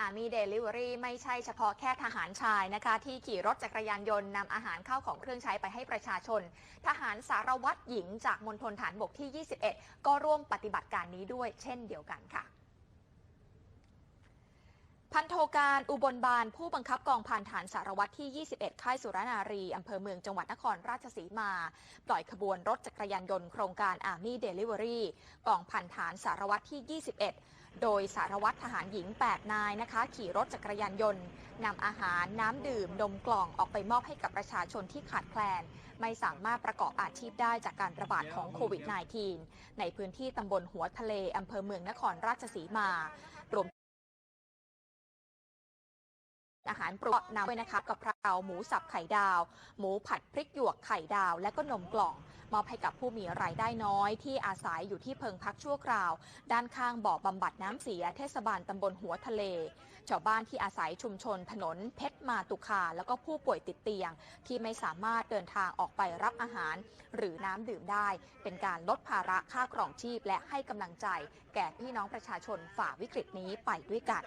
อามีเดลิเวอรี่ไม่ใช่เฉพาะแค่ทหารชายนะคะ ที่ขี่รถจักรยานยนต์นำอาหารเข้าของเครื่องใช้ไปให้ประชาชน ทหารสารวัตรหญิงจากมณฑลฐานบกที่ 21 ก็ร่วมปฏิบัติการนี้ด้วยเช่นเดียวกันค่ะพันโทการอุบลบาลผู้บังคับกองพันฐานสารวัตรที่ 21 ค่ายสุรนารี อำเภอเมืองจังหวัดนครราชสีมา ปล่อยขบวนรถจักรยานยนต์โครงการ Army Delivery กองพันฐานสารวัตรที่ 21 โดยสารวัตรทหารหญิง 8 นายนะคะ ขี่รถจักรยานยนต์นำอาหารน้ำดื่ม นมกล่องออกไปมอบให้กับประชาชนที่ขาดแคลน ไม่สามารถประกอบอาชีพได้จากการระบาดของโควิด -19 ในพื้นที่ตำบลหัวทะเลอำเภอเมืองนครราชสีมารวม อาหารโปรดนำด้วยนะคะกะเพราหมูสับไข่ดาว หมูผัดพริกหยวกไข่ดาว และก็นมกล่อง มอบให้กับผู้มีรายได้น้อย ที่อาศัยอยู่ที่เพิงพักชั่วคราว ด้านข้างบ่อบำบัดน้ำเสียเทศบาลตำบลหัวทะเล ชาวบ้านที่อาศัยชุมชนถนนเพชรมาตุคา แล้วก็ผู้ป่วยติดเตียง ที่ไม่สามารถเดินทางออกไปรับอาหาร หรือน้ำดื่มได้ เป็นการลดภาระค่าครองชีพ และให้กำลังใจ แก่พี่น้องประชาชนฝ่าวิกฤตนี้ไปด้วยกัน